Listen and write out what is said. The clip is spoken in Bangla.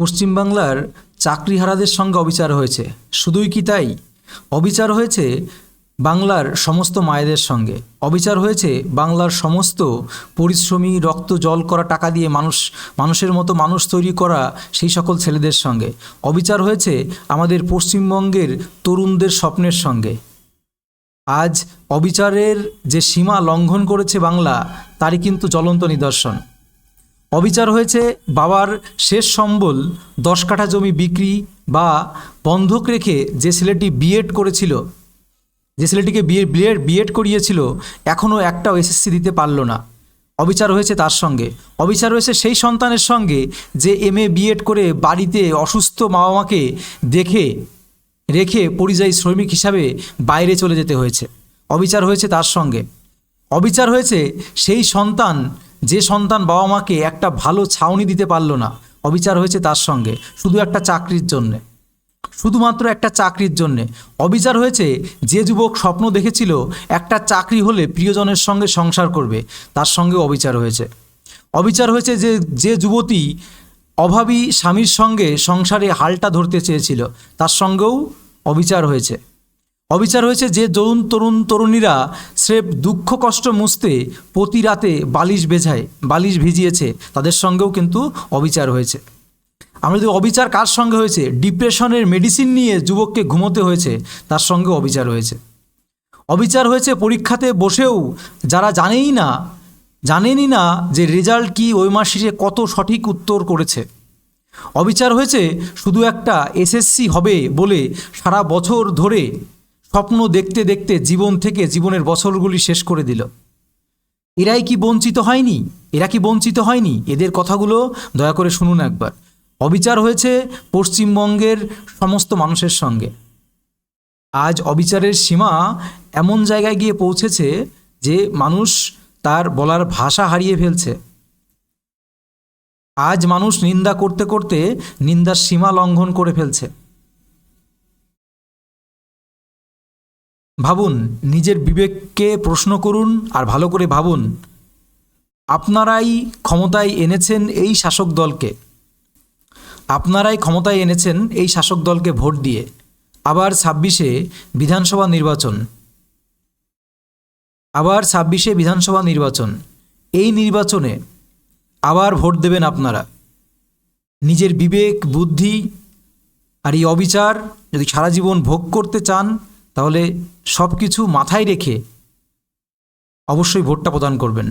পশ্চিমবাংলার চাকরিহারাদের সঙ্গে অবিচার হয়েছে। শুধুই কি তাই? অবিচার হয়েছে বাংলার সমস্ত মায়েদের সঙ্গে। অবিচার হয়েছে বাংলার সমস্ত পরিশ্রমী, রক্ত, জল করা টাকা দিয়ে মানুষ, মানুষের মতো মানুষ তৈরি করা সেই সকল ছেলেদের সঙ্গে। অবিচার হয়েছে আমাদের পশ্চিমবঙ্গের তরুণদের স্বপ্নের সঙ্গে। আজ অবিচারের যে সীমা লঙ্ঘন করেছে বাংলা, তারই কিন্তু জ্বলন্ত নিদর্শন। অবিচার হয়েছে বাবার শেষ সম্বল, দশ কাঠা জমি বিক্রি বা বন্ধক রেখে যে ছেলেটি বিএড করেছিল, যে ছেলেটিকে বিয়ে, বিএড বিএড করিয়েছিল, এখনও একটাও এসএসসি দিতে পারল না। অবিচার হয়েছে তার সঙ্গে। অবিচার হয়েছে সেই সন্তানের সঙ্গে যে এম এ বিএড করে বাড়িতে অসুস্থ বাবা মাকে দেখে, রেখে পরিযায়ী শ্রমিক হিসাবে বাইরে চলে যেতে হয়েছে। অবিচার হয়েছে তার সঙ্গে। অবিচার হয়েছে সেই সন্তান যে সন্তান বাবা মাকে একটা ভালো ছাউনি দিতে পারল না, অবিচার হয়েছে তার সঙ্গে, শুধু একটা চাকরির জন্যে। শুধুমাত্র একটা চাকরির জন্যে। অবিচার হয়েছে যে যুবক স্বপ্ন দেখেছিল, একটা চাকরি হলে প্রিয়জনের সঙ্গে সংসার করবে, তার সঙ্গে অবিচার হয়েছে। অবিচার হয়েছে যে যে যুবতী অভাবী স্বামীর সঙ্গে সংসারে হালটা ধরতে চেয়েছিল, তার সঙ্গেও অবিচার হয়েছে। অবিচার হয়েছে যে তরুণ তরুণ তরুণীরা স্রেফ দুঃখ কষ্ট মুছতে প্রতি রাতে বালিশ বেঝায় বালিশ ভিজিয়েছে। তাদের সঙ্গেও কিন্তু অবিচার হয়েছে। আমরা যদি অবিচার কার সঙ্গে হয়েছে? ডিপ্রেশনের মেডিসিন নিয়ে যুবককে ঘুমোতে হয়েছে, তার সঙ্গে অবিচার হয়েছে। অবিচার হয়েছে পরীক্ষাতে বসেও যারা জানেই না জানেনই না যে রেজাল্ট কি ওই মাস কত সঠিক উত্তর করেছে। অবিচার হয়েছে শুধু একটা এসএসসি হবে বলে সারা বছর ধরে স্বপ্ন দেখতে দেখতে জীবন থেকে জীবনের বছরগুলি শেষ করে দিল। এরাই কি বঞ্চিত হয়নি? এরা কি বঞ্চিত হয়নি? এদের কথাগুলো দয়া করে শুনুন একবার। অবিচার হয়েছে পশ্চিমবঙ্গের সমস্ত মানুষের সঙ্গে। আজ অবিচারের সীমা এমন জায়গায় গিয়ে পৌঁছেছে যে মানুষ তার বলার ভাষা হারিয়ে ফেলছে। আজ মানুষ নিন্দা করতে করতে নিন্দার সীমা লঙ্ঘন করে ফেলছে। ভাবুন, নিজের বিবেককে প্রশ্ন করুন আর ভালো করে ভাবুন। আপনারাই ক্ষমতায় এনেছেন এই শাসক দলকে। আপনারাই ক্ষমতায় এনেছেন এই শাসক দলকে ভোট দিয়ে। আবার ছাব্বিশে বিধানসভা নির্বাচন। আবার ছাব্বিশে বিধানসভা নির্বাচন। এই নির্বাচনে আবার ভোট দেবেন আপনারা। নিজের বিবেক, বুদ্ধি আর এই অবিচার যদি সারা জীবন ভোগ করতে চান তাহলে সব কিছু মাথায় রেখে অবশ্যই ভোটটা প্রদান করবেন।